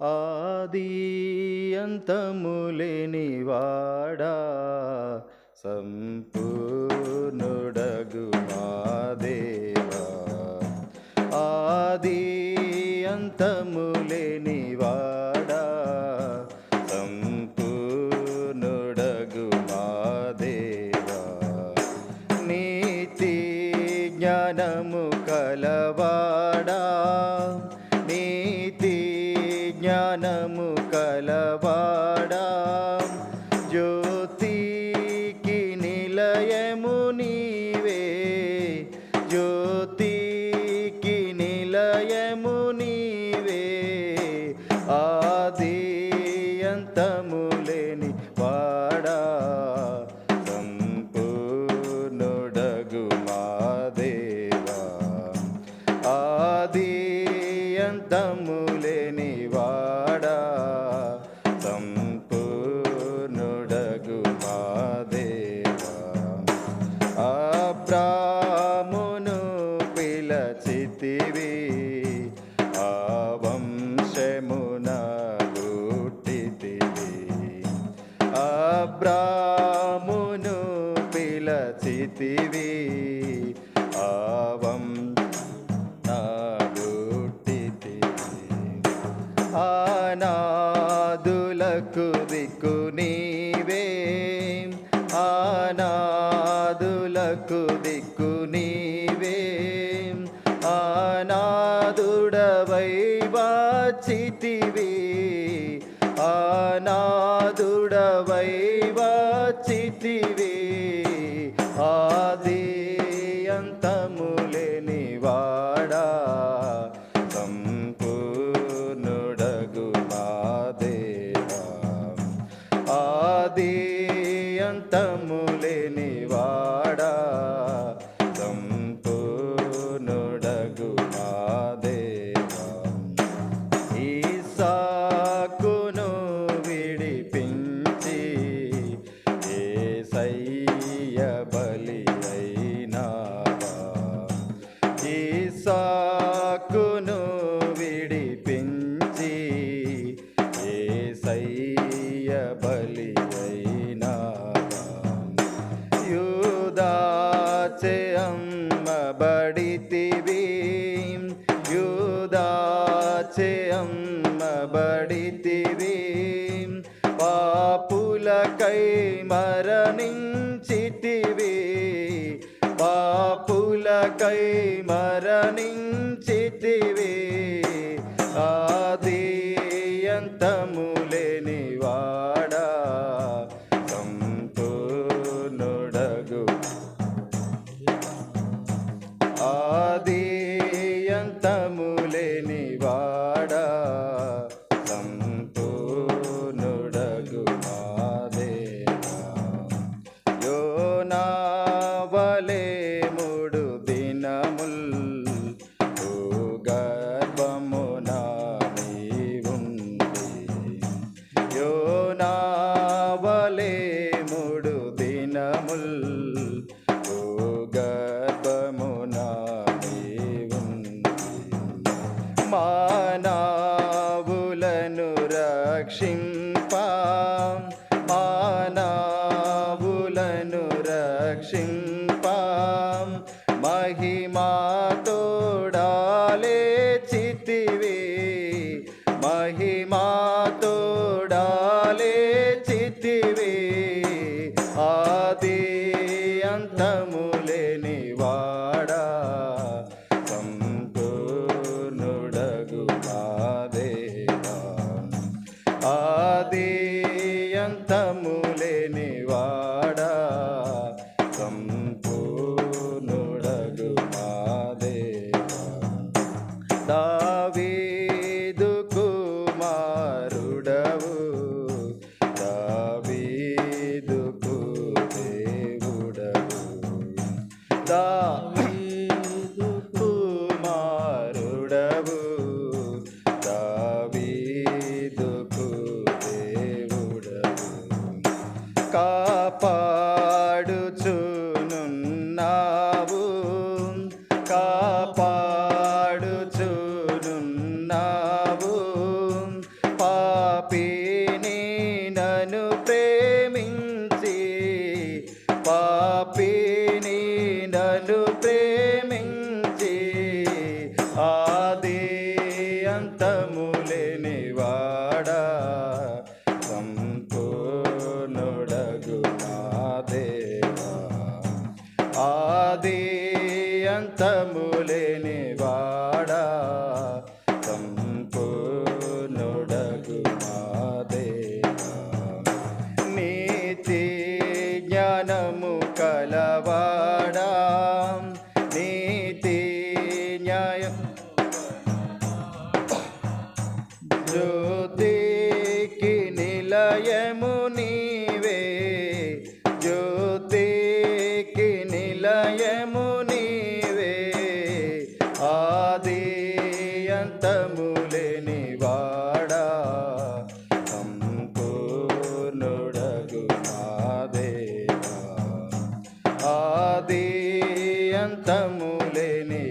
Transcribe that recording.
ఆది అంతములేని వాడా సంపూర్ణుడగు మాదేవా ఆది అంతములేని వాడా సంపూర్ణుడగు మాదేవా నీతి జ్ఞానము కలవాడా. నీ జ్ఞానము కలవాడా? జ్యోతికి నిలయము నీవే. జ్యోతికి నిలయము నీవే. ఆది అంతములేని వాడా? సంపూర్ణుడగు మా దేవా. ఆది అంతములేని పిలచితివి ఆ వంశమున గుట్టితివి అబ్రామును పిలచితివి. ఆ వంశమున ఆనాదులకు దిక్కు నీవే. ఆనాదులకు దిక్కు ఆనాదుడవై వచ్చితివి ఏసయ్య బలి అయినావా ఈసాకును విడిపించి ఏసయ్య బలి అయినావా యూదాచే అమ్మబడితివి. యూదాచే అమ్మబడితివి. పాపులకై మరణించితివి. పాపులకై మరణించితివి. ఆది అంతములేని వాడా సంపూర్ణుడగు. ఆది యోనావలే మూడు దినముల్ గర్భమున నీవుండి మానవులను రక్షింప. మానవులను రక్షింప. మహిమా తోడాలే చితివి అంతములేని దావీదుకు దేవుడవు. కాపాడుచునున్నావు. కాపాడుచునున్నావు. పాపిని నన్ను ప్రేమించి పాపిని నన్ను ప్రేమి దేవా. ఆది అంతములే ఆది అంతములేని వాడా సంపూర్ణుడగు మా ఆది అంతములేని